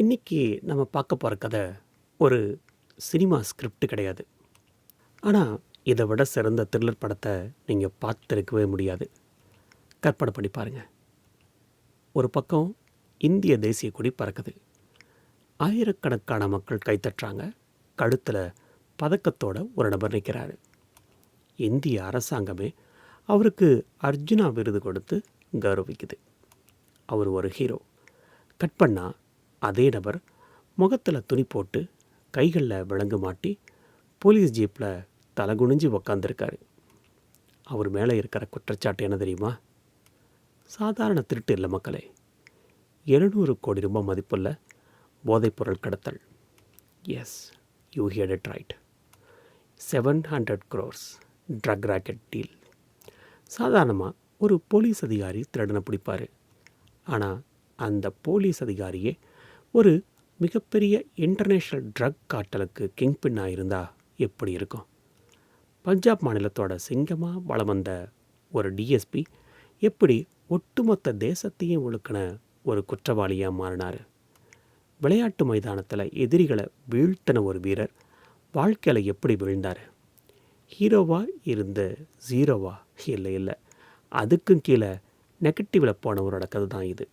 இன்னைக்கு நம்ம பார்க்க போகிற கதை ஒரு சினிமா ஸ்கிரிப்ட் கிடையாது. ஆனால் இதை விட சிறந்த த்ரில்லர் படத்தை நீங்கள் பார்த்துருக்கவே முடியாது. கற்பனை பண்ணி பாருங்கள் ஒரு பக்கம் இந்திய தேசிய கொடி பறக்குது. ஆயிரக்கணக்கான மக்கள் கைத்தட்டுறாங்க கழுத்தில் பதக்கத்தோட ஒரு நபர் நிற்கிறாரு இந்திய அரசாங்கமே அவருக்கு அர்ஜுனா விருது கொடுத்து கௌரவிக்குது. அவர் ஒரு ஹீரோ கட் பண்ணால் அதே நபர் முகத்தில் துணி போட்டு கைகளில் விலங்கு மாட்டி போலீஸ் ஜீப்பில் தலை குனிஞ்சு உக்காந்துருக்காரு. அவர் மேலே இருக்கிற குற்றச்சாட்டு என்ன தெரியுமா? சாதாரண திருட்டு இல்லை மக்களே. எழுநூறு கோடி ரூபாய் மதிப்புள்ள போதைப்பொருள் கடத்தல். Yes you hear it right seven hundred crores drug racket deal சாதாரணமாக ஒரு போலீஸ் அதிகாரி திருடனை பிடிப்பார். ஆனால் அந்த போலீஸ் அதிகாரியே ஒரு மிகப்பெரிய இன்டர்நேஷ்னல் ட்ரக் காட்டலுக்கு கிங் பின்னாக இருந்தால் எப்படி இருக்கும்? பஞ்சாப் மாநிலத்தோட சிங்கமாக வளம் வந்த ஒரு டிஎஸ்பி எப்படி ஒட்டுமொத்த தேசத்தையும் ஒழுக்கின ஒரு குற்றவாளியாக மாறினார்? விளையாட்டு மைதானத்தில் எதிரிகளை வீழ்த்தின ஒரு வீரர் வாழ்க்கையில் எப்படி வீழ்ந்தார்? ஹீரோவாக இருந்த ஜீரோவா? இல்லை இல்லை. அதுக்கும் கீழே நெகட்டிவில் போனவரோட கதை தான் இது.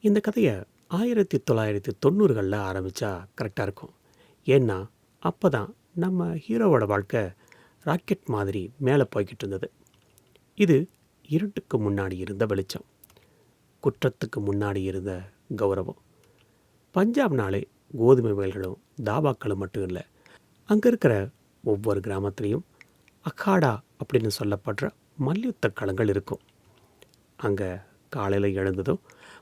இந்த கதையை ஆயிரத்தி தொள்ளாயிரத்தி தொண்ணூறுகளில் ஆரம்பித்தா கரெக்டாக இருக்கும். ஏன்னா அப்போ தான் நம்ம ஹீரோவோட வாழ்க்கை ராக்கெட் மாதிரி மேலே போய்கிட்டு இருந்தது. இது இருட்டுக்கு முன்னாடி இருந்த வெளிச்சம். குற்றத்துக்கு முன்னாடி இருந்த கௌரவம். பஞ்சாப்னாலே கோதுமை வயல்களும் தாபாக்களும் மட்டும் இல்லை அங்கே இருக்கிற ஒவ்வொரு கிராமத்துலேயும் அக்காடா அப்படின்னு சொல்லப்படுற மல்யுத்த களங்கள் இருக்கும். அங்கே காலையில் எழுந்ததும்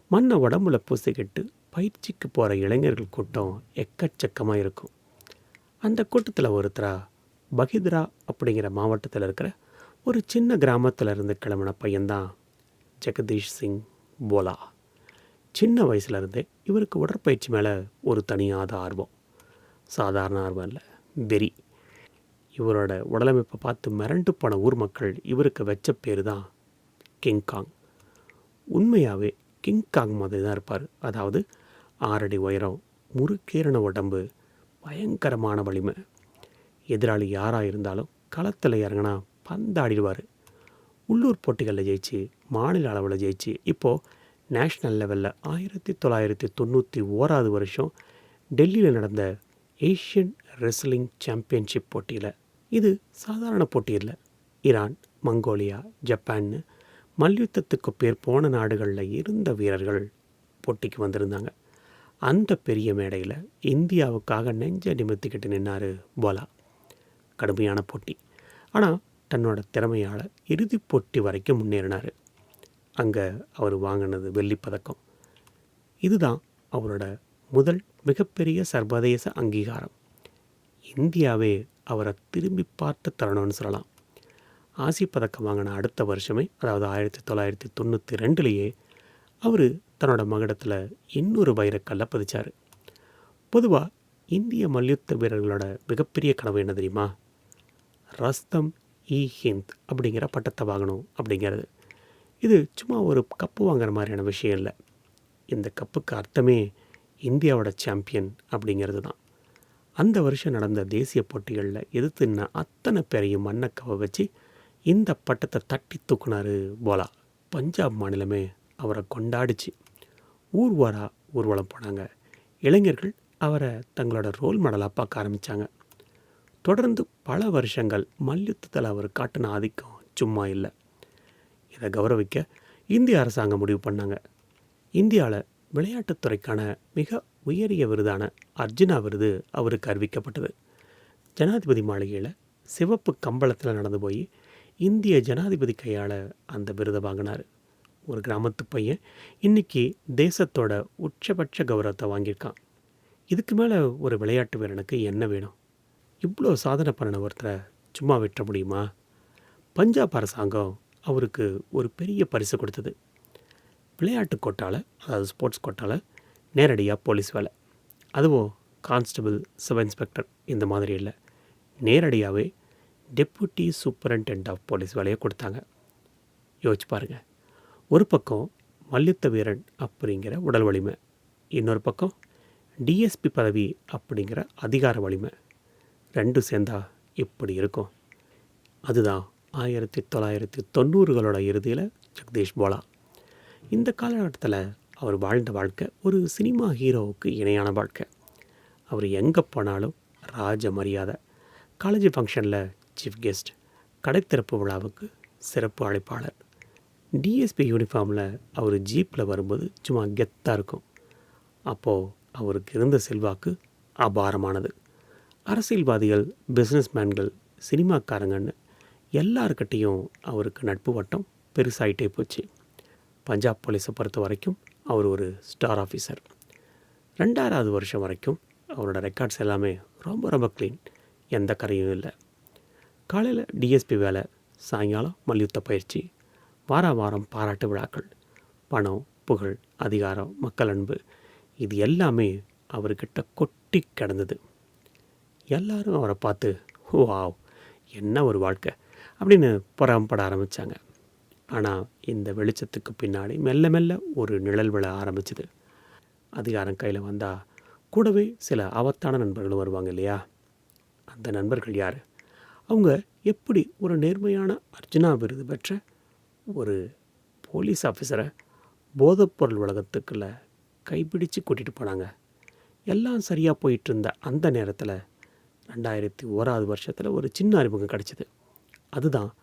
மண்ணை உடம்புல பூசிக்கிட்டு பயிற்சிக்கு போகிற இளைஞர்கள் கூட்டம் எக்கச்சக்கமாக இருக்கும். அந்த கூட்டத்தில் ஒருத்தரா பகித்ரா அப்படிங்கிற மாவட்டத்தில் இருக்கிற ஒரு சின்ன கிராமத்தில் இருந்து கிளம்பின பையன்தான் ஜெகதீஷ் சிங் போலா. சின்ன வயசுலேருந்தே இவருக்கு உடற்பயிற்சி மேலே ஒரு தனியாத ஆர்வம். சாதாரண ஆர்வம் இல்லை வெறி. இவரோட உடலமைப்பை பார்த்து மிரண்டு போன ஊர் மக்கள் இவருக்கு வச்ச பேர் தான் கிங்காங் உண்மையாகவே கிங்காங் மாதிரி தான் இருப்பார். அதாவது ஆறடி உயரம் முறுக்கேறின உடம்பு பயங்கரமான வலிமை. எதிராளி யாராக இருந்தாலும் களத்தில் இறங்கினா பந்தாடிடுவார். உள்ளூர் போட்டிகளில் ஜெயிச்சு மாநில அளவில் ஜெயிச்சு இப்போது நேஷ்னல் லெவலில் ஆயிரத்தி தொள்ளாயிரத்தி தொண்ணூற்றி ஓராவது வருஷம் டெல்லியில் நடந்த ஏஷியன் ரெஸ்லிங் சாம்பியன்ஷிப் போட்டியில் இது சாதாரண போட்டி இல்லை. ஈரான் மங்கோலியா ஜப்பான்னு மல்யுத்தத்துக்கு பேர் போன நாடுகளில் இருந்த வீரர்கள் போட்டிக்கு வந்திருந்தாங்க. அந்த பெரிய மேடையில் இந்தியாவுக்காக நெஞ்ச நிமித்திக்கிட்டு நின்னார் போலா. கடுமையான போட்டி. ஆனால் தன்னோட திறமையால் இறுதிப் போட்டி வரைக்கும் முன்னேறினார். அங்கே அவர் வாங்கினது வெள்ளிப் பதக்கம். இதுதான் அவரோட முதல் மிகப்பெரிய சர்வதேச அங்கீகாரம். இந்தியாவே அவரை திரும்பி பார்த்து தரணும்னு சொல்லலாம். ஆசி பதக்கம் வாங்கின அடுத்த வருஷமே அதாவது ஆயிரத்தி தொள்ளாயிரத்தி தொண்ணூற்றி ரெண்டுலேயே அவர் தன்னோட மகடத்தில் இன்னொரு வைரக்கல்லை பதிச்சார். பொதுவாக இந்திய மல்யுத்த வீரர்களோட மிகப்பெரிய கனவு என்ன தெரியுமா? ரஸ்தம் இ ஹிந்த் அப்படிங்கிற பட்டத்தை வாங்கணும் அப்படிங்கிறது. இது சும்மா ஒரு கப்பு வாங்குற மாதிரியான விஷயம் இல்லை. இந்த கப்புக்கு அர்த்தமே இந்தியாவோட சாம்பியன் அப்படிங்கிறது தான். அந்த வருஷம் நடந்த தேசிய போட்டிகளில் எதிர்த்துன அத்தனை பேரையும் மண்ணக்கவை வச்சு இந்த பட்டத்தை தட்டி தூக்குனாரு போலா. பஞ்சாப் மாநிலமே அவரை கொண்டாடிச்சு. ஊர் ஊர்வலம் போனாங்க. இளைஞர்கள் அவரை தங்களோட ரோல் மாடலாக பார்க்க ஆரம்பித்தாங்க தொடர்ந்து பல வருஷங்கள் மல்யுத்தத்தில் அவர் காட்டின ஆதிக்கம் சும்மா இல்லை. இதை கௌரவிக்க இந்திய அரசாங்கம் முடிவு பண்ணாங்க. இந்தியாவில் விளையாட்டுத்துறைக்கான மிக உயரிய விருதான அர்ஜுனா விருது அவருக்கு அறிவிக்கப்பட்டது. ஜனாதிபதி மாளிகையில் சிவப்பு கம்பளத்தில் நடந்து போய் இந்திய ஜனாதிபதி கையால் அந்த விருதை வாங்கினார். ஒரு கிராமத்து பையன் இன்னைக்கு தேசத்தோட உச்சபட்ச கௌரவத்தை வாங்கியிருக்கான். இதுக்கு மேலே ஒரு விளையாட்டு வீரனுக்கு என்ன வேணும்? இவ்வளோ சாதனை பண்ணின ஒருத்தரை சும்மா விட்டுற முடியுமா? பஞ்சாப் அரசாங்கம் அவருக்கு ஒரு பெரிய பரிசு கொடுத்தது. விளையாட்டு கோட்டால் அதாவது ஸ்போர்ட்ஸ் கோட்டால் நேரடியாக போலீஸ் வேலை. அதுவும் கான்ஸ்டபிள் சப் இன்ஸ்பெக்டர் இந்த மாதிரி இல்லை. நேரடியாகவே டெப்புட்டி சூப்பரண்டென்ட் ஆஃப் போலீஸ் வேலையை கொடுத்தாங்க. யோசிச்சு பாருங்கள் ஒரு பக்கம் மல்யுத்த வீரன் அப்படிங்கிற உடல் வலிமை இன்னொரு பக்கம் டிஎஸ்பி பதவி அப்படிங்கிற அதிகார வலிமை ரெண்டும் சேர்ந்தா இப்படி இருக்கும்? அதுதான் ஆயிரத்தி தொள்ளாயிரத்தி தொண்ணூறுகளோட இறுதியில் ஜெகதீஷ் போலா. இந்த காலகட்டத்தில் அவர் வாழ்ந்த வாழ்க்கை ஒரு சினிமா ஹீரோவுக்கு இணையான வாழ்க்கை. அவர் எங்கே போனாலும் ராஜ மரியாதை. காலேஜ் ஃபங்க்ஷனில் சீஃப் கெஸ்ட் கடைத்திறப்பு விழாவுக்கு சிறப்பு அழைப்பாளர். டிஎஸ்பி யூனிஃபார்மில் அவர் ஜீப்பில் வரும்போது சும்மா கெத்தாக இருக்கும். அப்போது அவருக்கு இருந்த செல்வாக்கு அபாரமானது. அரசியல்வாதிகள் பிஸ்னஸ்மேன்கள் சினிமாக்காரங்கன்னு எல்லாருக்கிட்டேயும் அவருக்கு நட்பு வட்டம் பெருசாயிட்டே போச்சு. பஞ்சாப் போலீஸை பொறுத்த வரைக்கும் அவர் ஒரு ஸ்டார் ஆஃபீஸர் ரெண்டாயிராவது வருஷம் வரைக்கும் அவரோட ரெக்கார்ட்ஸ் எல்லாமே ரொம்ப ரொம்ப க்ளீன் எந்த கரையும் இல்லை. காலையில் டிஎஸ்பி வேலை சாயங்காலம் மல்யுத்த பயிற்சி வார வாரம் பாராட்டு விழாக்கள் பணம் புகழ் அதிகாரம் மக்கள் அன்பு இது எல்லாமே அவர்கிட்ட கொட்டி கிடந்தது. எல்லாரும் அவரை பார்த்து வாவ் என்ன ஒரு வாழ்க்கை அப்படின்னு புறம்பட ஆரம்பித்தாங்க ஆனால் இந்த வெளிச்சத்துக்கு பின்னாடி மெல்ல மெல்ல ஒரு நிழல் விழ ஆரம்பிச்சுது. அதிகாரம் கையில் வந்தால் கூடவே சில ஆபத்தான நண்பர்களும் வருவாங்க இல்லையா? அந்த நண்பர்கள் யார்? அவங்க எப்படி ஒரு நேர்மையான அர்ஜுனா விருது பெற்ற ஒரு போலீஸ் ஆஃபீஸரை போதைப்பொருள் உலகத்துக்குள்ள கைப்பிடிச்சு கூட்டிகிட்டு போனாங்க. எல்லாம் சரியாக போயிட்டு இருந்த அந்த நேரத்தில் ரெண்டாயிரத்தி ஓராவது வருஷத்தில் ஒரு சின்ன அறிமுகம் கிடச்சிது. அதுதான்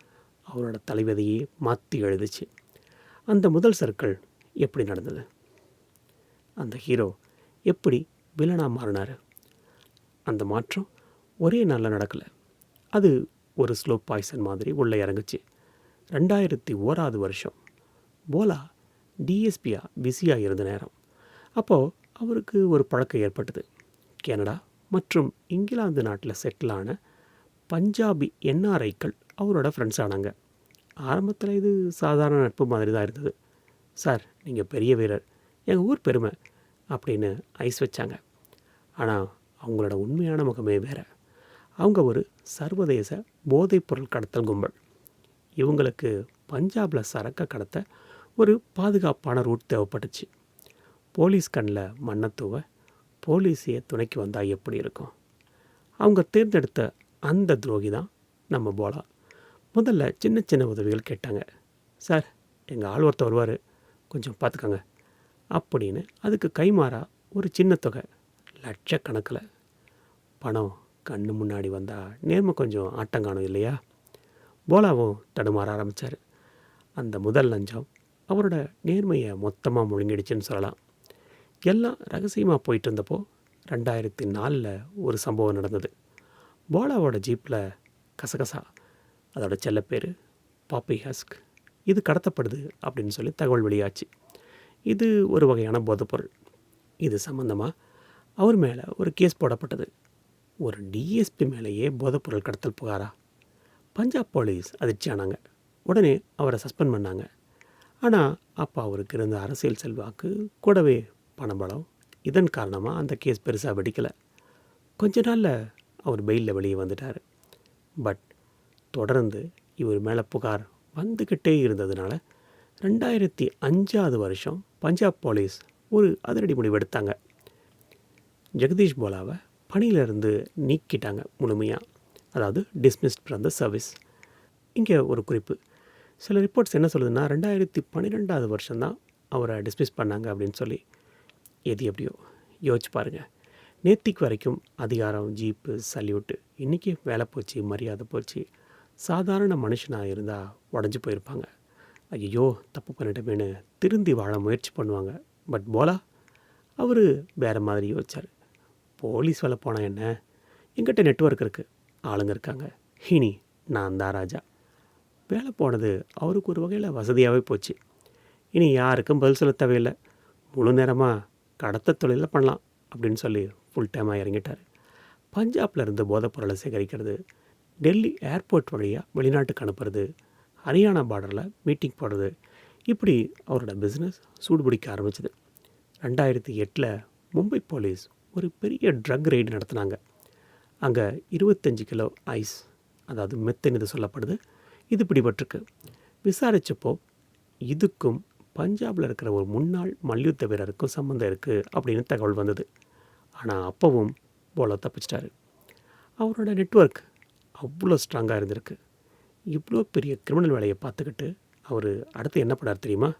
அவரோட தலைவதையே மாற்றி எழுதுச்சு. அந்த முதல் சர்க்கிள் எப்படி நடந்தது? அந்த ஹீரோ எப்படி வில்லனாக மாறினார்? அந்த மாற்றம் ஒரே நாளில் நடக்கலை. அது ஒரு ஸ்லோ பாய்சன் மாதிரி உள்ளே இறங்குச்சு. ரெண்டாயிரத்தி ஓராவது வருஷம். போலா டிஎஸ்பியாக பிஸியாக இருந்த நேரம். அப்போது அவருக்கு ஒரு பழக்கம் ஏற்பட்டது. கனடா மற்றும் இங்கிலாந்து நாட்டில் செட்டிலான பஞ்சாபி என்ஆர்ஐக்கள் அவரோட ஃப்ரெண்ட்ஸ் ஆனாங்க. ஆரம்பத்தில் இது சாதாரண நட்பு மாதிரி தான் இருந்தது. சார் நீங்கள் பெரிய வீரர். எங்கள் ஊர் பெருமை. அப்படின்னு ஐஸ் வச்சாங்க. ஆனால் அவங்களோட உண்மையான முகமே வேறு. அவங்க ஒரு சர்வதேச போதைப்பொருள் கடத்தல் கும்பல். இவங்களுக்கு பஞ்சாபில் சரக்கை கடத்த ஒரு பாதுகாப்பான ரூட் தேவைப்பட்டுச்சு. போலீஸ் கண்ணில் மன்னத்துவ போலீஸையே துணைக்கு வந்தால் எப்படி இருக்கும்? அவங்க தேர்ந்தெடுத்த அந்த துரோகி தான் நம்ம போலா. முதல்ல சின்ன சின்ன உதவிகள் கேட்டாங்க. சார் எங்கள் ஆள் ஒருத்தர் வருவார். கொஞ்சம் பார்த்துக்கோங்க அப்படின்னு அதுக்கு கைமாறா ஒரு சின்ன தொகை. லட்சக்கணக்கில் பணம் கண்ணு முன்னாடி வந்தால் நேர்மை கொஞ்சம் ஆட்டம் காணும் இல்லையா? போலாவும் தடுமாற ஆரம்பித்தார் அந்த முதல் லஞ்சம் அவரோட நேர்மையை மொத்தமாக முழுங்கிடுச்சுன்னு சொல்லலாம். எல்லாம் ரகசியமாக போயிட்டு இருந்தப்போ ரெண்டாயிரத்தி நாலில் ஒரு சம்பவம் நடந்தது. போலாவோட ஜீப்பில் கசகசா. அதோட செல்லப்பேர் பாப்பி ஹஸ்க். இது கடத்தப்படுது அப்படின்னு சொல்லி தகவல் வெளியாச்சு. இது ஒரு வகையான போதைப்பொருள் இது சம்மந்தமாக அவர் மேலே ஒரு கேஸ் போடப்பட்டது. ஒரு டிஎஸ்பி மேலேயே போதைப்பொருள் கடத்தல் புகாரா? பஞ்சாப் போலீஸ் அதிர்ச்சியானாங்க. உடனே அவரை சஸ்பெண்ட் பண்ணாங்க. ஆனால் அப்போ அவருக்கு இருந்த அரசியல் செல்வாக்கு கூடவே பணபலம் இதன் காரணமாக அந்த கேஸ் பெருசாக வெடிக்கலை. கொஞ்ச நாளில் அவர் பெயிலில் வெளியே வந்துட்டார். பட் தொடர்ந்து இவர் மேலே புகார் வந்துக்கிட்டே இருந்ததுனால ரெண்டாயிரத்தி அஞ்சாவது வருஷம் பஞ்சாப் போலீஸ் ஒரு அதிரடி முடிவு எடுத்தாங்க. ஜெகதீஷ் போலாவை பணியிலிருந்து நீக்கிட்டாங்க முழுமையாக அதாவது டிஸ்மிஸ்ட் ஃப்ரம் த சர்வீஸ் இங்கே ஒரு குறிப்பு. சில ரிப்போர்ட்ஸ் என்ன சொல்லுதுன்னா ரெண்டாயிரத்தி பன்னிரெண்டாவது வருஷம்தான் அவரை டிஸ்மிஸ் பண்ணாங்க அப்படின்னு சொல்லி. எது எப்படியோ யோசிச்சு பாருங்கள் நேத்திக்கு வரைக்கும் அதிகாரம் ஜீப்பு சல்யூட்டு இன்றைக்கி வேலை போச்சு மரியாதை போச்சு. சாதாரண மனுஷனாக இருந்தால் உடஞ்சி போயிருப்பாங்க. ஐயோ தப்பு பண்ணிட்டமேனு திருந்தி வாழ முயற்சி பண்ணுவாங்க. பட் போலா அவர் வேறு மாதிரி யோசிச்சார். போலீஸ் வேலை போனால் என்ன? எங்கிட்ட நெட்ஒர்க் இருக்குது ஆளுங்க இருக்காங்க. ஹினி நான் தான் ராஜா. வேலை போனது அவருக்கு ஒரு வகையில் வசதியாகவே போச்சு. இனி யாருக்கும் பதில் சொல்ல தேவையில்லை. முழு நேரமாக கடத்த தொழிலில் பண்ணலாம் அப்படின்னு சொல்லி ஃபுல் டைமாக இறங்கிட்டார். பஞ்சாபில் இருந்து போதைப்பொருளை சேகரிக்கிறது டெல்லி ஏர்போர்ட் வழியாக வெளிநாட்டுக்கு அனுப்புறது ஹரியானா பார்டரில் மீட்டிங் போடுறது இப்படி அவரோட பிஸ்னஸ் சூடுபிடிக்க ஆரம்பிச்சது. ரெண்டாயிரத்தி எட்டில் மும்பை போலீஸ் ஒரு பெரிய ட்ரக் ரெய்டு நடத்தினாங்க. அங்கே இருபத்தஞ்சு கிலோ ஐஸ் அதாவது மெத்தன் இது சொல்லப்படுது இது பிடிபட்டிருக்கு. விசாரித்தப்போ இதுக்கும் பஞ்சாபில் இருக்கிற ஒரு முன்னாள் மல்யுத்த வீரருக்கும் சம்மந்தம் இருக்குது அப்படின்னு தகவல் வந்தது. ஆனால் அப்பவும் போல தப்பிச்சிட்டாரு. அவரோட நெட்வொர்க் அவ்வளோ ஸ்ட்ராங்காக இருந்திருக்கு. இவ்வளோ பெரிய கிரிமினல் வேலையை பார்த்துக்கிட்டு அவர் அடுத்து என்ன பண்ணார் தெரியுமா?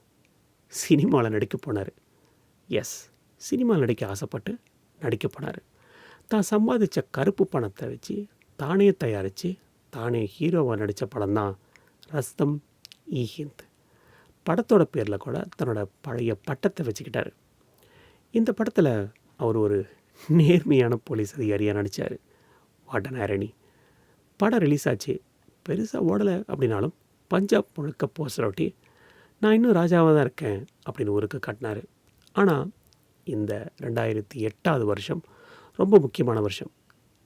சினிமாவில் நடிக்க போனார். எஸ் சினிமாவில் நடிக்க ஆசைப்பட்டு நடிக்க போனார் தான் சம்பாதித்த கருப்பு பணத்தை வச்சு தானே தயாரித்து தானே ஹீரோவாக நடித்த படம் தான் ரஸ்தம் இ ஹிந்த். படத்தோட பேரில் கூட தன்னோட பழைய பட்டத்தை வச்சுக்கிட்டார். இந்த படத்தில் அவர் ஒரு நேர்மையான போலீஸ் அதிகாரியாக நடித்தார் வாட்டன் ஆரணி படம் ரிலீஸ் ஆச்சு. பெருசாக ஓடலை அப்படின்னாலும் பஞ்சாப் முழுக்க போஸ்டர் ஒட்டி நான் இன்னும் ராஜாவாக தான் இருக்கேன் அப்படின்னு ஊருக்கு காட்டினார். ஆனால் இந்த ரெண்டாயிரத்தி எட்டாவது வருஷம் ரொம்ப முக்கியமான வருஷம்.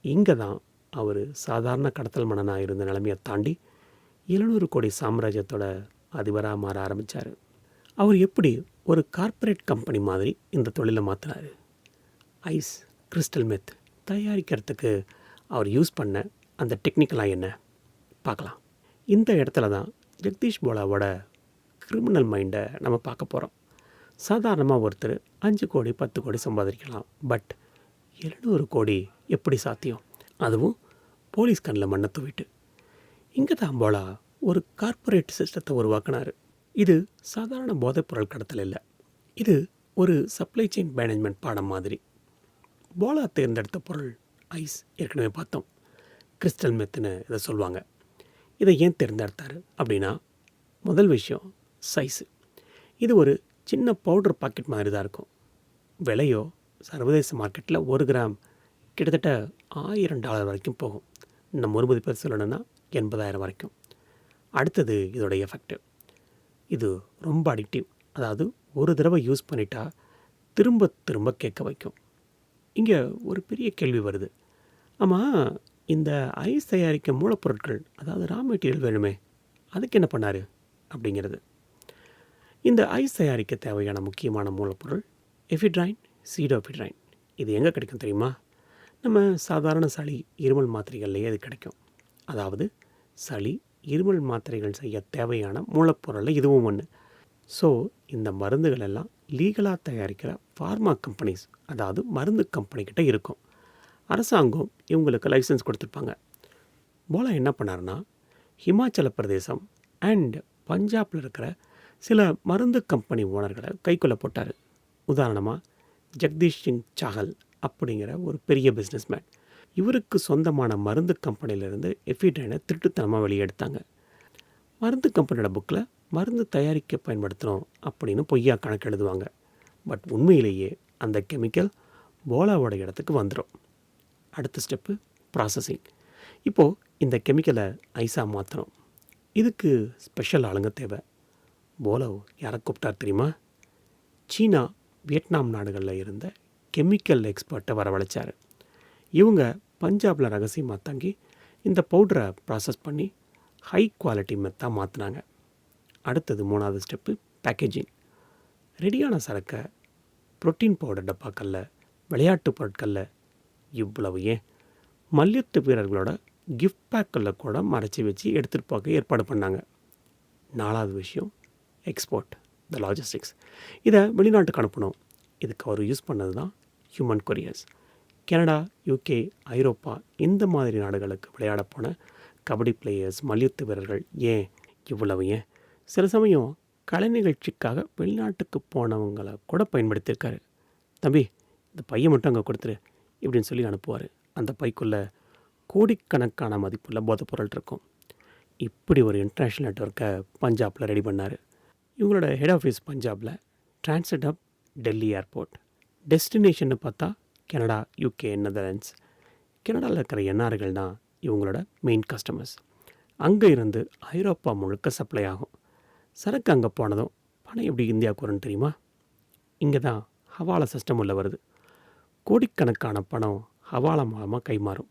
இங்கே தான் அவர் சாதாரண கடத்தல் மன்னனாக இருந்த நிலைமையை தாண்டி எழுநூறு கோடி சாம்ராஜ்யத்தோட அதிபராக மாற ஆரம்பித்தார் அவர் எப்படி ஒரு கார்ப்பரேட் கம்பெனி மாதிரி இந்த தொழிலை மாற்றினார் ஐஸ் கிறிஸ்டல் மெத் தயாரிக்கிறதுக்கு அவர் யூஸ் பண்ண அந்த டெக்னிக்கலாக என்ன? பார்க்கலாம். இந்த இடத்துல தான் ஜெகதீஷ் போலாவோட கிரிமினல் மைண்டை நம்ம பார்க்க போகிறோம் சாதாரணமாக ஒருத்தர் அஞ்சு கோடி பத்து கோடி சம்பாதிக்கலாம். பட் எழுநூறு கோடி எப்படி சாத்தியம்? அதுவும் போலீஸ் கண்ணில் மண்ணை தூவிட்டு. இங்கே தான் போலா ஒரு கார்ப்பரேட் சிஸ்டத்தை உருவாக்கினார். இது சாதாரண போதைப்பொருள் கடத்தல் இல்லை. இது ஒரு சப்ளை செயின் மேனேஜ்மெண்ட் பாடம் மாதிரி. போலா தேர்ந்தெடுத்த பொருள் ஐஸ் ஏற்கனவே பார்த்தோம். கிறிஸ்டல் மெத்துன்னு இதை சொல்லுவாங்க. இதை ஏன் தேர்ந்தெடுத்தார் அப்படின்னா முதல் விஷயம் சைஸு. இது ஒரு சின்ன பவுடர் பாக்கெட் மாதிரி தான் இருக்கும். விலையோ சர்வதேச மார்க்கெட்டில் ஒரு கிராம் கிட்டத்தட்ட ஆயிரம் டாலர் வரைக்கும் போகும். நம்ம ஒரு மதிப்பு சொல்லணும்னா எண்பதாயிரம் வரைக்கும். அடுத்தது இதோட எஃபெக்ட் இது ரொம்ப அடிக்டிவ் அதாவது ஒரு தடவை யூஸ் பண்ணிட்டா திரும்ப திரும்ப கேட்க வைக்கும். இங்கே ஒரு பெரிய கேள்வி வருது. ஆமாம் இந்த ஐஸ் தயாரிக்க மூலப்பொருட்கள் அதாவது ரா மெட்டீரியல் வேணுமே அதுக்கு என்ன பண்ணார்? அப்படிங்கிறது. இந்த ஐஸ் தயாரிக்க தேவையான முக்கியமான மூலப்பொருள் எஃபிட்ரைன் சீடோஃபிட்ரைன். இது எங்கே கிடைக்கும் தெரியுமா? நம்ம சாதாரண சளி இருமல் மாத்திரைகள்லேயே அது கிடைக்கும். அதாவது சளி இருமல் மாத்திரைகள் செய்ய தேவையான மூலப்பொருளில் இதுவும் ஒன்று ஸோ இந்த மருந்துகள் எல்லாம் லீகலாக தயாரிக்கிற ஃபார்மா கம்பெனிஸ் அதாவது மருந்து கம்பெனிக்கிட்ட இருக்கும். அரசாங்கம் இவங்களுக்கு லைசன்ஸ் கொடுத்துருப்பாங்க. போலா என்ன பண்ணாருன்னா ஹிமாச்சல பிரதேசம் அண்ட் பஞ்சாபில் இருக்கிற சில மருந்து கம்பெனி ஓனர்களை கைக்குள்ள போட்டார். உதாரணமாக ஜெகதீஷ் சிங் சாகல் அப்படிங்கிற ஒரு பெரிய பிஸ்னஸ்மேன் இவருக்கு சொந்தமான மருந்து கம்பெனியிலேருந்து எஃபிடைனை திருட்டுத்தனமாக வெளியெடுத்தாங்க மருந்து கம்பெனியோட புக்கில் மருந்து தயாரிக்க பயன்படுத்துகிறோம் அப்படின்னு பொய்யா கணக்கு எழுதுவாங்க. பட் உண்மையிலேயே அந்த கெமிக்கல் போலாவோட இடத்துக்கு வந்துடும் அடுத்த ஸ்டெப்பு ப்ராசஸிங் இப்போது இந்த கெமிக்கலை ஐஸாக மாற்றுறோம் இதுக்கு ஸ்பெஷல் ஆளுங்க தேவை. போலோ யாரை கூப்பிட்டார் தெரியுமா? சீனா வியட்நாம் நாடுகளில் இருந்த கெமிக்கல் எக்ஸ்பர்ட்டை வரவழைச்சார். இவங்க பஞ்சாபில் ரகசியமாக தங்கி இந்த பவுடரை ப்ராசஸ் பண்ணி ஹை குவாலிட்டி மெத்தாக மாற்றினாங்க அடுத்தது மூணாவது ஸ்டெப்பு பேக்கேஜிங் ரெடியான சரக்கை புரோட்டீன் பவுடர் டப்பாக்களில் விளையாட்டு பொருட்களில் இவ்வளவு ஏன்? மல்யுத்த வீரர்களோட கிஃப்ட் பேக்கில் கூட மறைச்சி வச்சு எடுத்துகிட்டு போக ஏற்பாடு பண்ணாங்க. நாலாவது விஷயம் எக்ஸ்போர்ட் த லாஜிஸ்டிக்ஸ் இதை வெளிநாட்டுக்கு அனுப்பணும். இதுக்கு அவர் யூஸ் பண்ணது தான் ஹியூமன் கொரியர்ஸ் கனடா யூகே ஐரோப்பா இந்த மாதிரி நாடுகளுக்கு விளையாட போன கபடி பிளேயர்ஸ் மல்யுத்த வீரர்கள் ஏன் இவ்வளவு ஏன்? சில சமயம் கலை நிகழ்ச்சிக்காக வெளிநாட்டுக்கு போனவங்களை கூட பயன்படுத்தியிருக்காரு. தம்பி இந்த பையன் மட்டும் அங்கே கொடுத்துரு இப்படின்னு சொல்லி அனுப்புவார். அந்த பைக்குள்ளே கோடிக்கணக்கான மதிப்புள்ள போதைப் பொருள் இருக்கும். இப்படி ஒரு இன்டர்நேஷ்னல் நெட்ஒர்க்கை பஞ்சாபில் ரெடி பண்ணார். இவங்களோட ஹெட் ஆஃபீஸ் பஞ்சாபில் டிரான்சிட் அப் டெல்லி ஏர்போர்ட் டெஸ்டினேஷன்னு பார்த்தா கனடா யூகே நெதர்லாண்ட்ஸ் கனடாவில் இருக்கிற என்ஆர்கள் தான் இவங்களோட மெயின் கஸ்டமர்ஸ் அங்கே இருந்து ஐரோப்பா முழுக்க சப்ளை ஆகும். சரக்கு அங்கே போனதும் பணம் எப்படி இந்தியாவுக்கு வரும்னு தெரியுமா? இங்கே தான் ஹவாலா சிஸ்டம் உள்ள வருது. கோடிக்கணக்கான பணம் ஹவாலா மூலமாக கைமாறும்.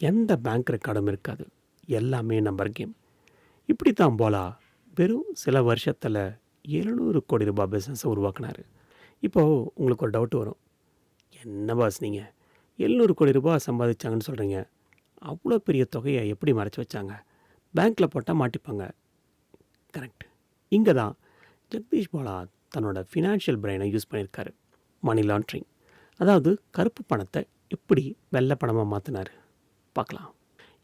எந்த பேங்க் ரெக்கார்டும் இருக்காது. எல்லாமே நம்பர் கேம் இப்படி தான் போலா வெறும் சில வருஷத்தில் எழுநூறு கோடி ரூபாய் பிஸ்னஸை உருவாக்குனாரு. இப்போது உங்களுக்கு ஒரு டவுட் வரும். என்ன பாஸ் நீங்கள் எழுநூறு கோடி ரூபாய் சம்பாதிச்சாங்கன்னு சொல்கிறீங்க அவ்வளோ பெரிய தொகையை எப்படி மறைச்சி வச்சாங்க? பேங்க்கில் போட்டால் மாட்டிப்பாங்க. கரெக்ட் இங்கே தான் ஜெகதீஷ் பாலா தன்னோட ஃபினான்ஷியல் பிரெயினை யூஸ் பண்ணியிருக்காரு. மணி லாண்ட்ரிங் அதாவது கருப்பு பணத்தை எப்படி வெள்ளை பணமாக மாற்றினார் பார்க்கலாம்.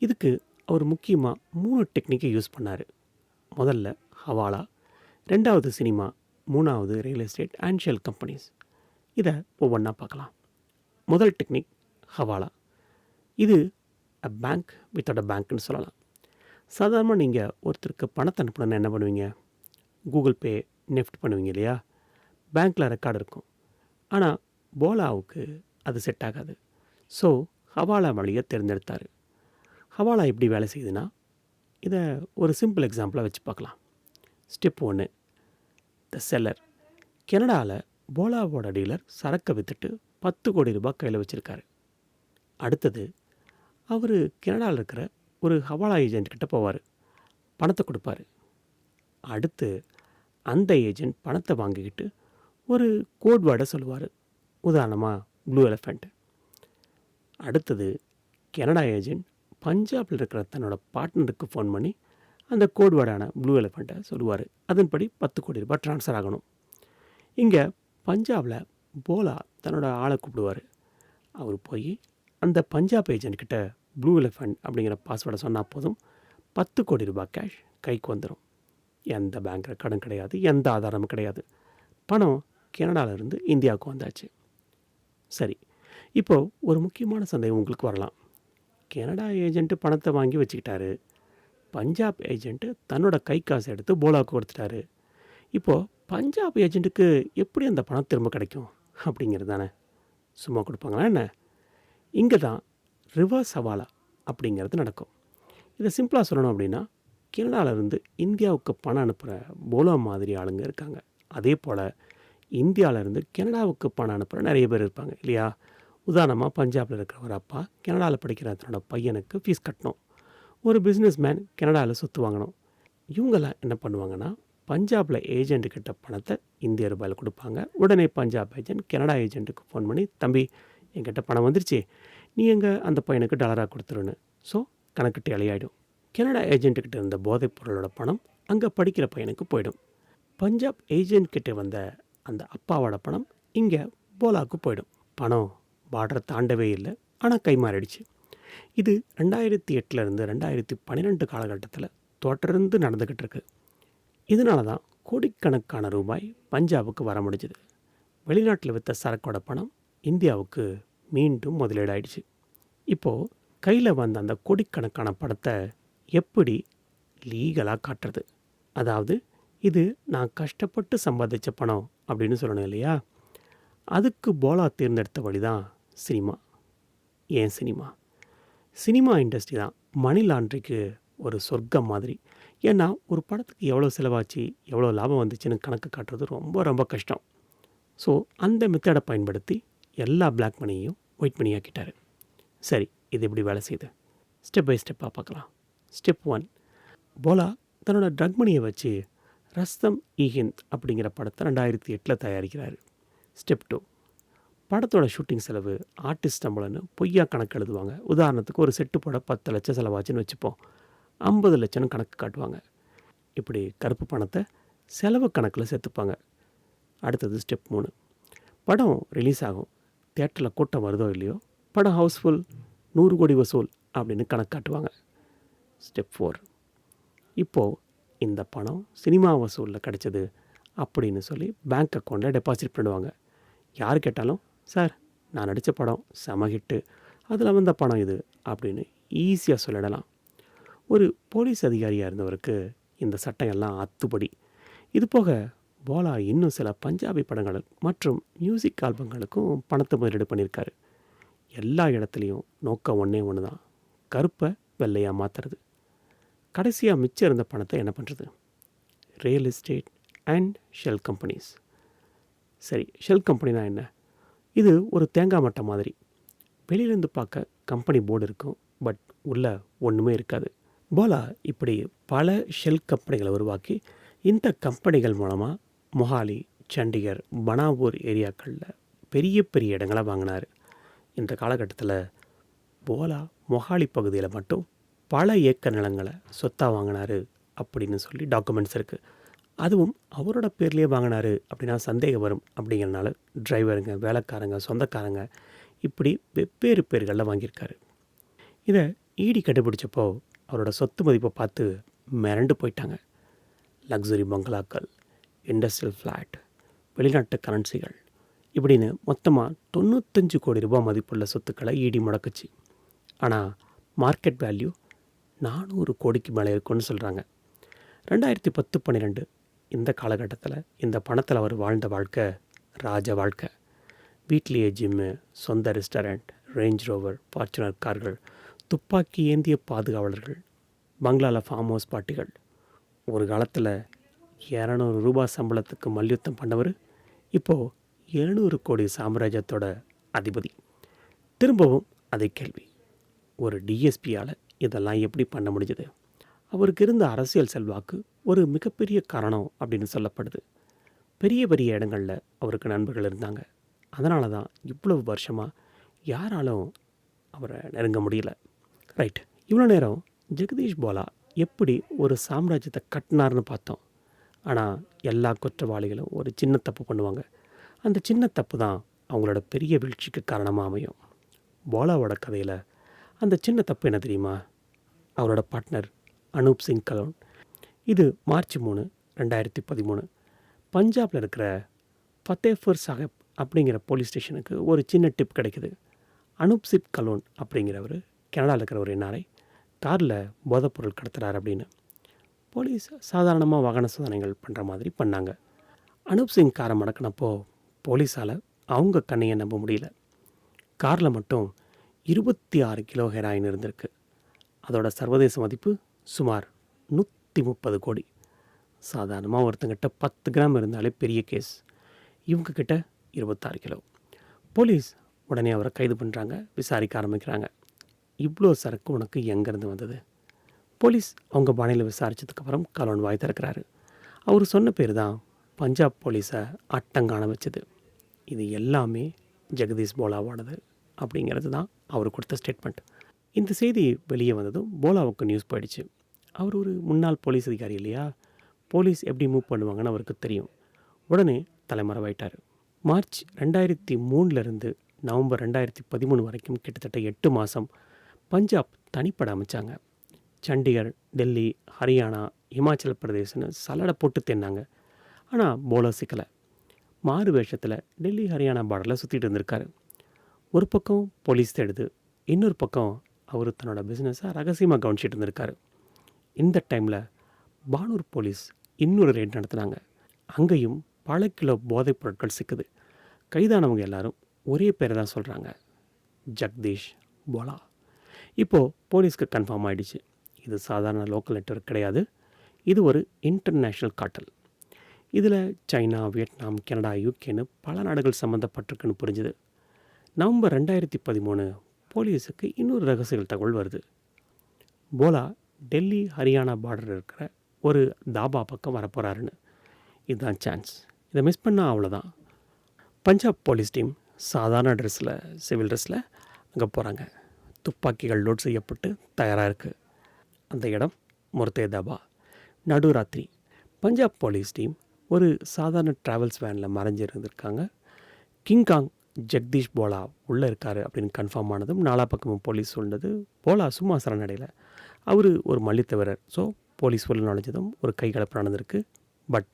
இதுக்கு அவர் முக்கியமாக மூணு டெக்னிக்கை யூஸ் பண்ணார். முதல்ல ஹவாலா ரெண்டாவது சினிமா மூணாவது real estate and shell companies இதை ஒவ்வொன்றா பார்க்கலாம். முதல் டெக்னிக் ஹவாலா. இது அ பேங்க் வித்தவுட் அ பேங்க்னு சொல்லலாம். சாதாரணமாக நீங்கள் ஒருத்தருக்கு பணத்தை அனுப்பணும்னா என்ன பண்ணுவீங்க? கூகுள் பே நெஃப்ட் பண்ணுவீங்க இல்லையா? பேங்க்கில் ரெக்கார்டு இருக்கும். ஆனால் போலாவுக்கு அது செட் ஆகாது. ஸோ ஹவாலா வழியை தேர்ந்தெடுத்தார். ஹவாலா எப்படி வேலை செய்யுதுன்னா இதை ஒரு சிம்பிள் எக்ஸாம்பிளாக வச்சு பார்க்கலாம். ஸ்டெப் ஒன்று த செல்லர் கனடாவில் போலாவோட டீலர் சரக்கை விற்றுட்டு பத்து கோடி ரூபாய் கையில் வச்சுருக்காரு. அடுத்தது அவர் கனடாவில் இருக்கிற ஒரு ஹவாலா ஏஜென்ட் கிட்ட போவார். பணத்தை கொடுப்பாரு. அடுத்து அந்த ஏஜென்ட் பணத்தை வாங்கிக்கிட்டு ஒரு கோட் வேர்டை சொல்லுவார். உதாரணமாக ப்ளூ எலிஃபண்ட் அடுத்தது கனடா ஏஜென்ட் பஞ்சாபில் இருக்கிற தன்னோட பார்ட்னருக்கு ஃபோன் பண்ணி அந்த கோட் வேர்டான ப்ளூ எலிஃபண்ட்டை சொல்லுவார். அதன்படி பத்து கோடி ரூபாய் ட்ரான்ஸ்ஃபர் ஆகணும். இங்கே பஞ்சாபில் போலா தன்னோட ஆளை கூப்பிடுவார். அவர் போய் அந்த பஞ்சாப் ஏஜென்ட்கிட்ட ப்ளூ எலிஃபண்ட் அப்படிங்கிற பாஸ்வேர்டை சொன்னால் போதும் பத்து கோடி ரூபாய் கேஷ் கைக்கு வந்துடும் எந்த பேங்க் ரெக்கார்டும் கிடையாது எந்த ஆதாரமும் கிடையாது. பணம் கனடாவிலிருந்து இந்தியாவுக்கு வந்தாச்சு. சரி இப்போது ஒரு முக்கியமான சந்தேகம் உங்களுக்கு வரலாம். கனடா ஏஜென்ட்டு பணத்தை வாங்கி வச்சுக்கிட்டாரு. பஞ்சாப் ஏஜென்ட்டு தன்னோட கை காசை எடுத்து போலாவுக்கு கொடுத்துட்டாரு. இப்போது பஞ்சாப் ஏஜென்ட்டுக்கு எப்படி அந்த பணம் திரும்ப கிடைக்கும்? அப்படிங்கிறது தானே. சும்மா கொடுப்பாங்களா என்ன? இங்கே தான் ரிவர்ஸ் சவாலா அப்படிங்கிறது நடக்கும். இதை சிம்பிளாக சொல்லணும் அப்படின்னா கனடாவிலேருந்து இந்தியாவுக்கு பணம் அனுப்புகிற போலோ மாதிரி ஆளுங்க இருக்காங்க. அதே போல் இந்தியாவிலேருந்து கனடாவுக்கு பணம் அனுப்புகிற நிறைய பேர் இருப்பாங்க இல்லையா? உதாரணமாக பஞ்சாபில் இருக்கிற ஒரு அப்பா கனடாவில் படிக்கிற தன்னோட பையனுக்கு ஃபீஸ் கட்டணும். ஒரு பிஸ்னஸ் மேன் கனடாவில் சொத்து வாங்கணும். இவங்கெல்லாம் என்ன பண்ணுவாங்கன்னா பஞ்சாபில் ஏஜென்ட் கிட்ட பணத்தை இந்திய ரூபாயில் கொடுப்பாங்க. உடனே பஞ்சாப் ஏஜென்ட் கனடா ஏஜென்ட்டுக்கு ஃபோன் பண்ணி தம்பி என்கிட்ட பணம் வந்துருச்சு. நீ எங்கே அந்த பையனுக்கு டாலராக கொடுத்துருன்னு. ஸோ கணக்கு டேலியாயிடும் கனடா ஏஜென்ட்டுக்கிட்ட இருந்த போதைப் பொருளோட பணம் அங்கே படிக்கிற பையனுக்கு போயிடும். பஞ்சாப் ஏஜென்ட் கிட்டே வந்த அந்த அப்பாவோட பணம் இங்கே போலாவுக்கு போயிடும். பணம் பார்டரை தாண்டவே இல்லை. ஆனால் கை மாறிடுச்சு இது ரெண்டாயிரத்தி எட்டிலேருந்து ரெண்டாயிரத்தி பன்னிரெண்டு காலகட்டத்தில் தொடர்ந்து நடந்துக்கிட்டு இருக்கு இதனால தான் கோடிக்கணக்கான ரூபாய் பஞ்சாபுக்கு வர முடிஞ்சுது வெளிநாட்டில் விற்ற சரக்கோட பணம் இந்தியாவுக்கு மீண்டும் முதலீடாயிடுச்சு. இப்போது கையில் வந்த அந்த கோடிக்கணக்கான படத்தை எப்படி லீகலாக காட்டுறது? அதாவது இது நான் கஷ்டப்பட்டு சம்பாதிச்ச பணம் அப்படின்னு சொல்லணும் இல்லையா? அதுக்கு போலா தேர்ந்தெடுத்த வழி தான் சினிமா. ஏன் சினிமா? சினிமா இண்டஸ்ட்ரி தான். மணி லாண்ட்ரிக்கு ஒரு சொர்க்கம் மாதிரி. ஏன்னா ஒரு படத்துக்கு எவ்வளோ செலவாச்சு எவ்வளோ லாபம் வந்துச்சுன்னு கணக்கு காட்டுறது ரொம்ப ரொம்ப கஷ்டம். ஸோ அந்த மெத்தடை பயன்படுத்தி எல்லா பிளாக் மணியையும் ஒயிட் மணி சரி இது எப்படி வேலை செய்யுது? ஸ்டெப் பை ஸ்டெப்பாக பார்க்கலாம். ஸ்டெப் ஒன் போலா தன்னோட ட்ரக் மணியை வச்சு ரஸ்தம் இ அப்படிங்கிற படத்தை ரெண்டாயிரத்தி எட்டில் தயாரிக்கிறார். ஸ்டெப் டூ படத்தோட ஷூட்டிங் செலவு ஆர்டிஸ்ட் சம்பளம்னு பொய்யா கணக்கு எழுதுவாங்க. உதாரணத்துக்கு ஒரு செட்டு போட பத்து லட்சம் செலவாச்சுன்னு வச்சுப்போம். ஐம்பது லட்சம்னு கணக்கு காட்டுவாங்க. இப்படி கருப்பு பணத்தை செலவு கணக்கில் சேர்த்துப்பாங்க. அடுத்தது ஸ்டெப் மூணு. படம் ரிலீஸ் ஆகும். தேட்டரில் கூட்டம் வருதோ இல்லையோ? படம் ஹவுஸ்ஃபுல் நூறு கோடி வசூல் அப்படின்னு கணக்கு காட்டுவாங்க. ஸ்டெப் ஃபோர் இப்போது இந்த பணம் சினிமா வசூலில் கிடைச்சது அப்படின்னு சொல்லி பேங்க் அக்கௌண்ட்டில் டெபாசிட் பண்ணுவாங்க யார் கேட்டாலும் சார் நான் நடித்த படம் செம ஹிட்டு. அதில் வந்த பணம் இது அப்படின்னு ஈஸியாக சொல்லிடலாம் ஒரு போலீஸ் அதிகாரியாக இருந்தவருக்கு இந்த சட்டம் எல்லாம் அத்துப்படி. இது போக போலா இன்னும் சில பஞ்சாபி படங்கள் மற்றும் மியூசிக் ஆல்பங்களுக்கும் பணத்தை முதலீடு பண்ணியிருக்காரு. எல்லா இடத்துலையும் நோக்கம் ஒன்றே ஒன்று தான் கருப்பை வெள்ளையாக மாற்றுறது கடைசியாக மிச்சம் இருந்த பணத்தை என்ன பண்ணுறது real estate and shell companies. சரி ஷெல் கம்பெனினா என்ன? இது ஒரு தேங்காய் மட்டை மாதிரி. வெளியிலேருந்து பார்க்க கம்பெனி போர்டு இருக்கும் பட் உள்ளே ஒன்றுமே இருக்காது. போலா இப்படி பல ஷெல் கம்பெனிகளை உருவாக்கி இந்த கம்பெனிகள் மூலமாக மொஹாலி சண்டிகர் பனாவூர் ஏரியாக்களில் பெரிய பெரிய இடங்களை வாங்கினார். இந்த காலகட்டத்தில் போலா மொஹாலி பகுதியில் மட்டும் பல ஏக்கர் நிலங்களை சொத்தாக வாங்கினாரு அப்படின்னு சொல்லி டாக்குமெண்ட்ஸ் இருக்குது அதுவும் அவரோட பேர்லேயே வாங்கினாரு அப்படின்னா சந்தேகம் வரும் அப்படிங்கிறனால டிரைவருங்க வேலைக்காரங்க சொந்தக்காரங்க இப்படி வெவ்வேறு பேர்களில் வாங்கியிருக்காரு. இதை ஈடி கண்டுபிடிச்சப்போ அவரோட சொத்து மதிப்பை பார்த்து மிரண்டு போயிட்டாங்க. லக்ஸுரி பங்களாக்கள் இண்டஸ்ட்ரியல் ஃப்ளாட் வெளிநாட்டு கரன்சிகள் இப்படின்னு மொத்தமாக தொண்ணூத்தஞ்சு கோடி ரூபாய் மதிப்புள்ள சொத்துக்களை ஈடி முடக்குச்சு. ஆனால் மார்க்கெட் வேல்யூ நானூறு கோடிக்கு மேலே இருக்குன்னு சொல்கிறாங்க ரெண்டாயிரத்தி பத்து பன்னிரெண்டு இந்த காலகட்டத்தில் இந்த பணத்தில் அவர் வாழ்ந்த வாழ்க்கை ராஜ வாழ்க்கை. வீட்லேயே ஜிம்மு சொந்த ரெஸ்டாரண்ட் ரேஞ்ச் ரோவர் ஃபார்ச்சுனர் கார்கள் துப்பாக்கி ஏந்திய பாதுகாவலர்கள் பங்களாவில் ஃபார்ம் ஹவுஸ் பார்ட்டிகள் ஒரு காலத்தில் இரநூறு ரூபாய் சம்பளத்துக்கு மல்யுத்தம் பண்ணவர் இப்போது எழுநூறு கோடி சாம்ராஜ்யத்தோட அதிபதி. திரும்பவும் அதே கேள்வி ஒரு டிஎஸ்பியால் இதெல்லாம் எப்படி பண்ண முடிஞ்சது? அவருக்கு இருந்த அரசியல் செல்வாக்கு ஒரு மிகப்பெரிய காரணம் அப்படின்னு சொல்லப்படுது. பெரிய பெரிய இடங்களில் அவருக்கு நண்பர்கள் இருந்தாங்க. அதனால தான் இவ்வளவு வருஷமாக யாராலும் அவரை நெருங்க முடியல. ரைட். இவ்வளோ நேரம் ஜெகதீஷ் போலா எப்படி ஒரு சாம்ராஜ்யத்தை கட்டினார்னு பார்த்தோம். ஆனால் எல்லா குற்றவாளிகளும் ஒரு சின்ன தப்பு பண்ணுவாங்க. அந்த சின்ன தப்பு தான் அவங்களோட பெரிய வீழ்ச்சிக்கு காரணமாக அமையும். போலாவோட கதையில் அந்த சின்ன தப்பு என்ன தெரியுமா? அவரோட பார்ட்னர் அனூப் சிங் கலோன் இது மார்ச் மூணு ரெண்டாயிரத்தி பதிமூணு. பஞ்சாபில் இருக்கிற ஃபத்தேஃபர் சாஹிப் அப்படிங்கிற போலீஸ் ஸ்டேஷனுக்கு ஒரு சின்ன டிப் கிடைக்குது. அனூப் சிப் கலோன் அப்படிங்கிறவர் கனடாவில் இருக்கிற ஒரு என்ஆர்ஐ காரில் போதைப்பொருள் கடத்துறாரு அப்படின்னு. போலீஸ் சாதாரணமாக வாகன சோதனைகள் பண்ணுற மாதிரி பண்ணாங்க. அனூப் சிங் காரை மடக்கினப்போ போலீஸால் அவங்க கண்ணையை நம்ப முடியல. காரில் மட்டும் இருபத்தி ஆறு கிலோ ஹெராயின் இருந்திருக்கு. அதோட சர்வதேச மதிப்பு சுமார் நூற்றி முப்பது கோடி. சாதாரணமாக ஒருத்தங்கிட்ட பத்து கிராம் இருந்தாலே பெரிய கேஸ் இவங்க கிட்ட இருபத்தாறு கிலோ. போலீஸ் உடனே அவரை கைது பண்ணுறாங்க விசாரிக்க ஆரம்பிக்கிறாங்க. இவ்வளோ சரக்கு உனக்கு எங்கேருந்து வந்தது? போலீஸ் அவங்க பாணியில் விசாரித்ததுக்கப்புறம் கலோன் வாய் திறக்கிறாரு. அவர் சொன்ன பேர் தான் பஞ்சாப் போலீஸை அட்டங்காண வச்சது. இது எல்லாமே ஜெகதீஷ் போலாவானது அப்படிங்கிறது தான் அவர் கொடுத்த ஸ்டேட்மெண்ட் இந்த செய்தி வெளியே வந்ததும் போலாவுக்கு நியூஸ் போயிடுச்சு. அவர் ஒரு முன்னாள் போலீஸ் அதிகாரி இல்லையா? போலீஸ் எப்படி மூவ் பண்ணுவாங்கன்னு அவருக்கு தெரியும். உடனே தலைமறைவாயிட்டார். மார்ச் ரெண்டாயிரத்தி மூணுலேருந்து நவம்பர் ரெண்டாயிரத்தி பதிமூணு வரைக்கும் கிட்டத்தட்ட எட்டு மாதம் பஞ்சாப் தனிப்பட அமைச்சாங்க. சண்டிகர் டெல்லி ஹரியானா இமாச்சல பிரதேசன்னு சலடை போட்டு தின்னாங்க. ஆனால் போலோ சிக்கலை. மாறு வேஷத்தில் டெல்லி ஹரியானா பார்டரில் சுற்றிட்டு இருந்திருக்காரு. ஒரு பக்கம் போலீஸ் தேடுது இன்னொரு பக்கம் அவர் தன்னோட பிஸ்னஸை ரகசியமாக கவனிச்சிட்டு இருந்திருக்காரு. இந்த டைமில் பானூர் போலீஸ் இன்னொரு ரெய்ட் நடத்தினாங்க. அங்கேயும் பல கிலோ போதைப் பொருட்கள் சிக்குது. கைதானவங்க எல்லாரும் ஒரே பேரை தான் சொல்கிறாங்க ஜக்தீஷ் போலா. இப்போது போலீஸ்க்கு கன்ஃபார்ம் ஆகிடுச்சு இது சாதாரண லோக்கல் நெட்வொர்க் கிடையாது. இது ஒரு இன்டர்நேஷ்னல் காட்டல் இதில் சைனா வியட்நாம் கனடா யூகேன்னு பல நாடுகள் சம்மந்தப்பட்டிருக்குன்னு புரிஞ்சுது. நவம்பர் ரெண்டாயிரத்தி பதிமூணு போலீஸுக்கு இன்னொரு ரகசிய தகவல் வருது. போலா டெல்லி ஹரியானா பார்டர் இருக்கிற ஒரு தாபா பக்கம் வரப்போகிறாருன்னு இதுதான் சான்ஸ் இதை மிஸ் பண்ணால் அவ்வளோதான் பஞ்சாப் போலீஸ் டீம் சாதாரண ட்ரெஸ்ஸில் சிவில் ட்ரெஸ்ஸில் அங்கே போகிறாங்க துப்பாக்கிகள் லோட் செய்யப்பட்டு தயாராக இருக்குது அந்த இடம் முர்தே தாபா. நடுராத்திரி. பஞ்சாப் போலீஸ் டீம் ஒரு சாதாரண ட்ராவல்ஸ் வேனில் மறைஞ்சிருந்திருக்காங்க. கிங்காங் ஜெகதீஷ் போலா உள்ளே இருக்கார் அப்படின்னு கன்ஃபார்ம் ஆனதும் நாலா பக்கமும் போலீஸ் சொன்னது. போலா சும்மா சரணடையில். அவர் ஒரு மல்லித்தவரர் ஸோ போலீஸ் உள்ள நுழைஞ்சதும் ஒரு கைகலப்பு நடந்திருக்கு. பட்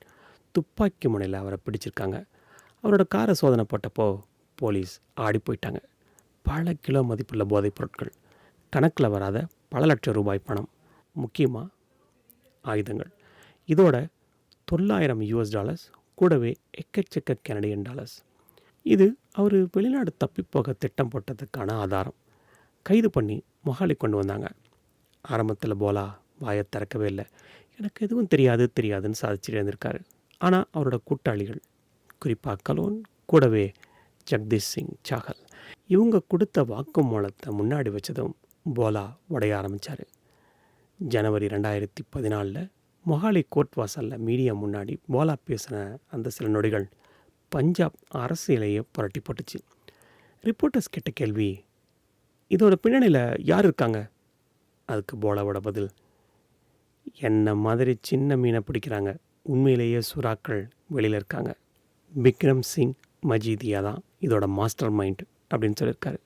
துப்பாக்கி முனையில் அவரை பிடிச்சிருக்காங்க. அவரோட காரை சோதனை போட்டப்போ போலீஸ் ஆடி போயிட்டாங்க. பல கிலோ மதிப்புள்ள போதைப் பொருட்கள். கணக்கில் வராத பல லட்சம் ரூபாய் பணம். முக்கியமாக ஆயுதங்கள். இதோட தொள்ளாயிரம் யூஎஸ் டாலர்ஸ் கூடவே எக்கச்சக்க கனடியன் டாலர்ஸ் இது அவர் வெளிநாடு தப்பிப்போக திட்டம் போட்டதுக்கான ஆதாரம். கைது பண்ணி மொஹாலி கொண்டு வந்தாங்க. ஆரம்பத்தில் போலா வாயை திறக்கவே இல்லை. எனக்கு எதுவும் தெரியாது தெரியாதுன்னு சாதிச்சுட்டு இருந்திருக்காரு ஆனால் அவரோட கூட்டாளிகள் குறிப்பாக கலோன் கூடவே ஜெகதீஷ் சிங் சாகல் இவங்க கொடுத்த வாக்கு மூலத்தை முன்னாடி வச்சதும் போலா உடைய ஆரம்பித்தார் ஜனவரி ரெண்டாயிரத்தி பதினாலில் மொஹாலி கோர்ட் வாசலில் மீடியா முன்னாடி போலா பேசின அந்த சில நொடிகள் பஞ்சாப் அரசியலையே புரட்டி போட்டுச்சு. ரிப்போர்ட்டர்ஸ் கேட்ட கேள்வி இதோட பின்னணியில் யார் இருக்காங்க? அதுக்கு போலாவோட பதில் என்ன மாதிரி சின்ன மீனை பிடிக்கிறாங்க. உண்மையிலேயே சுறாக்கள் வெளியில் இருக்காங்க. பிக்ரம் சிங் மஜீதியா தான் இதோட மாஸ்டர் மைண்ட் அப்படின்னு சொல்லியிருக்காரு.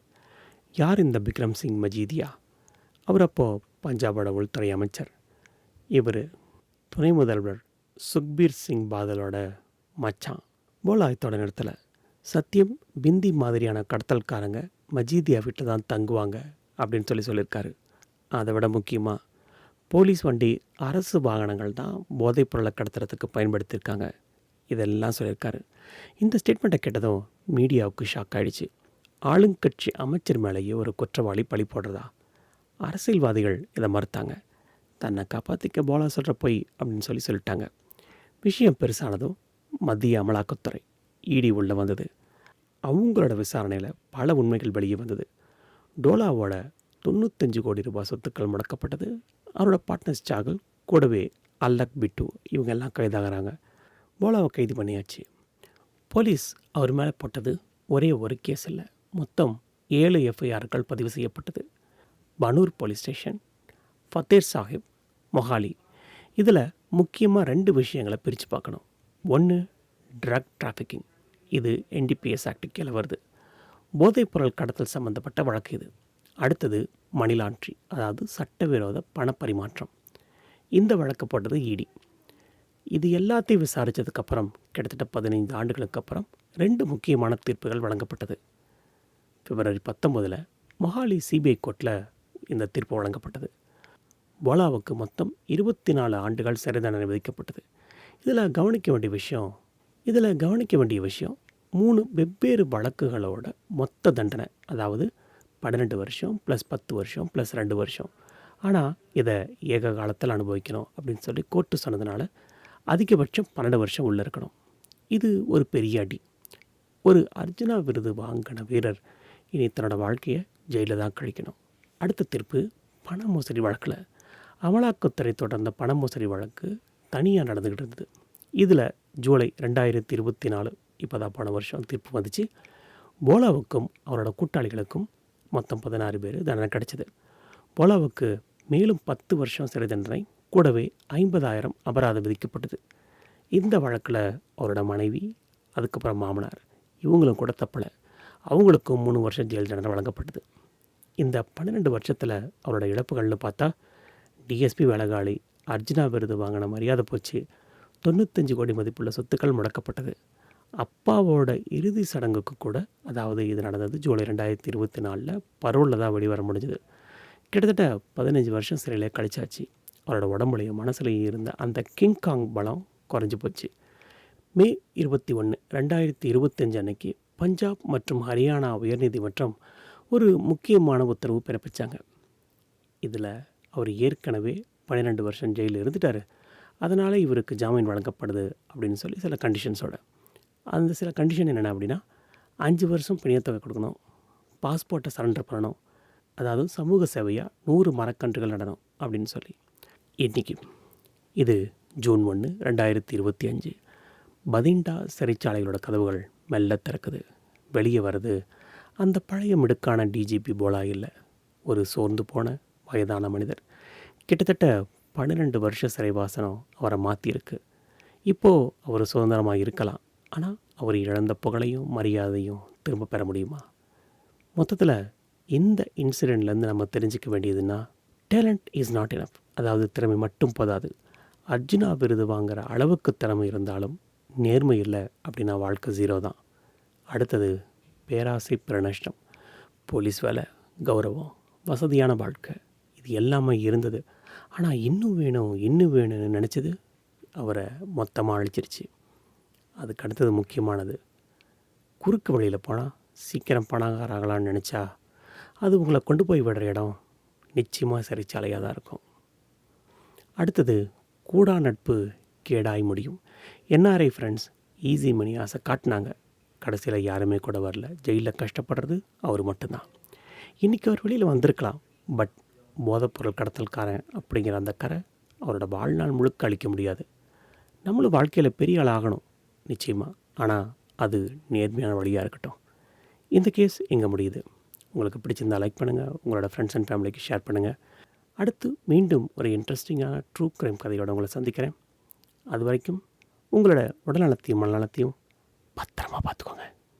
யார் இந்த பிக்ரம் சிங் மஜீதியா? அவர் அப்போது பஞ்சாபோட உள்துறை அமைச்சர். இவர் துணை முதல்வர் சுக்பீர் சிங் பாதலோட மச்சான். போலாயத்தோட நேரத்தில் சத்தியம் பிந்தி மாதிரியான கடத்தல்காரங்க மஜீதியா வீட்டில் தான் தங்குவாங்க அப்படின்னு சொல்லி சொல்லியிருக்காரு. அதை விட முக்கியமாக போலீஸ் வண்டி அரசு வாகனங்கள் தான் போதைப் பொருளை கடத்துறதுக்கு பயன்படுத்தியிருக்காங்க. இதெல்லாம் சொல்லியிருக்காரு. இந்த ஸ்டேட்மெண்ட்டை கேட்டதும் மீடியாவுக்கு ஷாக் ஆகிடுச்சு ஆளுங்கட்சி அமைச்சர் மேலேயே ஒரு குற்றவாளி பழி போடுறதா? அரசியல்வாதிகள் இதை மறுத்தாங்க. தன்னை காப்பாற்றிக்க போலா சொல்கிற பொய் அப்படின்னு சொல்லி சொல்லிட்டாங்க. விஷயம் பெருசானதும் மத்திய அமலாக்கத்துறை இடி உள்ளே வந்தது. அவங்களோட விசாரணையில் பல உண்மைகள் வெளியே வந்தது. டோலாவோட தொண்ணூத்தஞ்சு கோடி ரூபாய் சொத்துக்கள் முடக்கப்பட்டது. அவரோட பார்ட்னர்ஸ் சாகல் கூடவே அல்லக் பிட்டு இவங்க எல்லாம் கைதாகிறாங்க. போலாவை கைது பண்ணியாச்சு. போலீஸ் அவர் மேலே போட்டது ஒரே ஒரு கேஸ் இல்லை. மொத்தம் ஏழு எஃப்ஐஆர்கள் பதிவு செய்யப்பட்டது. பனூர் போலீஸ் ஸ்டேஷன் ஃபத்தேர் சாஹிப் மொஹாலி இதில் முக்கியமாக ரெண்டு விஷயங்களை பிரித்து பார்க்கணும். ஒன்று ட்ரக் டிராஃபிக்கிங் இது என்டிபிஎஸ் ஆக்டு கீழே வருது. போதைப்பொருள் கடத்தல் சம்பந்தப்பட்ட வழக்கு இது. அடுத்தது மணி லாண்ட்ரி அதாவது சட்டவிரோத பணப்பரிமாற்றம். இந்த வழக்கு போட்டது இடி இது எல்லாத்தையும் விசாரித்ததுக்கப்புறம் கிட்டத்தட்ட பதினைந்து ஆண்டுகளுக்கு அப்புறம் ரெண்டு முக்கியமான தீர்ப்புகள் வழங்கப்பட்டது. பிப்ரவரி பத்தொம்போதில் மொஹாலி சிபிஐ கோர்ட்டில் இந்த தீர்ப்பு வழங்கப்பட்டது. போலாவுக்கு மொத்தம் இருபத்தி நாலு ஆண்டுகள் சிறை தண்டனை விதிக்கப்பட்டது. இதில் கவனிக்க வேண்டிய விஷயம் இதில் கவனிக்க வேண்டிய விஷயம் மூணு வெவ்வேறு வழக்குகளோட மொத்த தண்டனை அதாவது பன்னெண்டு வருஷம் ப்ளஸ் பத்து வருஷம் ப்ளஸ் ரெண்டு வருஷம். ஆனால் இதை ஏக காலத்தில் அனுபவிக்கணும் அப்படின்னு சொல்லி கோர்ட்டு சொன்னதுனால அதிகபட்சம் பன்னெண்டு வருஷம் உள்ளே இருக்கணும். இது ஒரு பெரிய அடி. ஒரு அர்ஜுனா விருது வாங்கின வீரர் இனி தன்னோட வாழ்க்கையை ஜெயிலில் தான் கழிக்கணும். அடுத்த தீர்ப்பு பண மோசடி வழக்கில். அமலாக்கத்துறை தொடர்ந்த பண மோசடி வழக்கு தனியாக நடந்துக்கிட்டு இருந்தது. இதில் ஜூலை ரெண்டாயிரத்தி இருபத்தி நாலு இப்போ தான் போன வருஷம் தீர்ப்பு வந்துச்சு. போலாவுக்கும் அவரோட கூட்டாளிகளுக்கும் மொத்தம் பதினாறு பேர் தண்டனை கிடைச்சது. போலாவுக்கு மேலும் பத்து வருஷம் சிறை தண்டனை கூடவே ஐம்பதாயிரம் அபராதம் விதிக்கப்பட்டது. இந்த வழக்கில் அவரோட மனைவி அதுக்கப்புறம் மாமனார் இவங்களும் கூட தப்பலை. அவங்களுக்கும் மூணு வருஷம் ஜெயில் தண்டனை வழங்கப்பட்டது. இந்த பன்னிரெண்டு வருஷத்தில் அவரோட இழப்புகள்னு பார்த்தா டிஎஸ்பி வேலகாளி அர்ஜுனா விருது வாங்கின மரியாதை போச்சு. தொண்ணூத்தஞ்சு கோடி மதிப்புள்ள சொத்துக்கள் முடக்கப்பட்டது. அப்பாவோட இறுதி சடங்குக்கு கூட அதாவது இது நடந்தது ஜூலை ரெண்டாயிரத்தி இருபத்தி நாலில் பரோலில் தான் வெளிவர முடிஞ்சது. கிட்டத்தட்ட பதினஞ்சு வருஷம் சிறையிலே கழிச்சாச்சு. அவரோட உடம்புலையும் மனசுலையும் இருந்த அந்த கிங்காங் பலம் குறைஞ்சி போச்சு. மே இருபத்தி ஒன்று ரெண்டாயிரத்தி இருபத்தஞ்சு அன்னைக்கு பஞ்சாப் மற்றும் ஹரியானா உயர்நீதிமன்றம் ஒரு முக்கியமான உத்தரவு பிறப்பிச்சாங்க. இதில் அவர் ஏற்கனவே பன்னிரெண்டு வருஷம் ஜெயிலில் இருந்துட்டார். அதனால் இவருக்கு ஜாமீன் வழங்கப்படுது அப்படின்னு சொல்லி சில கண்டிஷன்ஸோட அந்த சில கண்டிஷன் என்னென்ன அப்படின்னா அஞ்சு வருஷம் பிணையத்தொகை கொடுக்கணும். பாஸ்போர்ட்டை சரண்டர் பண்ணணும். அதாவது சமூக சேவையாக நூறு மரக்கன்றுகள் நடணும் அப்படின்னு சொல்லி. இன்றைக்கி இது ஜூன் ஒன்று ரெண்டாயிரத்தி இருபத்தி அஞ்சு. பதிண்டா சிறைச்சாலைகளோட கதவுகள் மெல்ல திறக்குது. வெளியே வருது. அந்த பழைய மிடுக்கான டிஜிபி போலா இல்லை ஒரு சோர்ந்து போன வயதான மனிதர். கிட்டத்தட்ட பன்னிரெண்டு வருஷ சிறைவாசனம் அவரை மாற்றியிருக்கு இப்போது அவர் சுதந்திரமாக இருக்கலாம். ஆனால் அவர் இழந்த புகழையும் மரியாதையும் திரும்ப பெற முடியுமா? மொத்தத்தில் இந்த இன்சிடெண்ட்லேருந்து நம்ம தெரிஞ்சுக்க வேண்டியதுன்னா டேலண்ட் இஸ் நாட் எனப். அதாவது திறமை மட்டும் போதாது. அர்ஜுனா விருது வாங்குகிற அளவுக்கு திறமை இருந்தாலும் நேர்மை இல்லை அப்படின்னா வாழ்க்கை ஜீரோ தான். அடுத்தது பேராசை பிரணஷ்டம் போலீஸ் வேலை கௌரவம் வசதியான வாழ்க்கை இது எல்லாமே இருந்தது. ஆனால் இன்னும் வேணும் இன்னும் வேணும்னு நினச்சது அவரை மொத்தமாக அழிச்சிருச்சு. அதுக்கு அடுத்தது முக்கியமானது குறுக்கு வழியில் போனால் சீக்கிரம் பணக்காராகலான்னு நினச்சா அது உங்களை கொண்டு போய் விடுற இடம் நிச்சயமாக சிறைச்சாலையாக தான் இருக்கும். அடுத்தது கூடா நட்பு கேடாய் முடியும். என்ஆர்ஐ ஃப்ரெண்ட்ஸ் ஈஸி மணி ஆசை காட்டினாங்க. கடைசியில் யாருமே கூட வரல. ஜெயிலில் கஷ்டப்படுறது அவர் மட்டும்தான். இன்றைக்கி அவர் வெளியில் வந்திருக்கலாம். பட் போதைப்பொருள் கடத்தல்காரன் அப்படிங்கிற அந்த கரை அவரோட வாழ்நாள் முழுக்க அழிக்க முடியாது. நம்மளும் வாழ்க்கையில் பெரிய ஆளாகணும் நிச்சயமாக ஆனால் அது நேர்மையான வழியாக இருக்கட்டும். இந்த கேஸ் எங்கே முடியுது. உங்களுக்கு பிடிச்சிருந்தா லைக் பண்ணுங்கள் உங்களோட ஃப்ரெண்ட்ஸ் அண்ட் ஃபேமிலிக்கு ஷேர் பண்ணுங்கள் அடுத்து மீண்டும் ஒரு இன்ட்ரெஸ்டிங்கான ட்ரூ க்ரைம் கதையோடு உங்களை சந்திக்கிறேன். அது வரைக்கும் உங்களோட உடல்நலத்தையும் மனநலத்தையும் பத்திரமா பார்த்துக்கோங்க.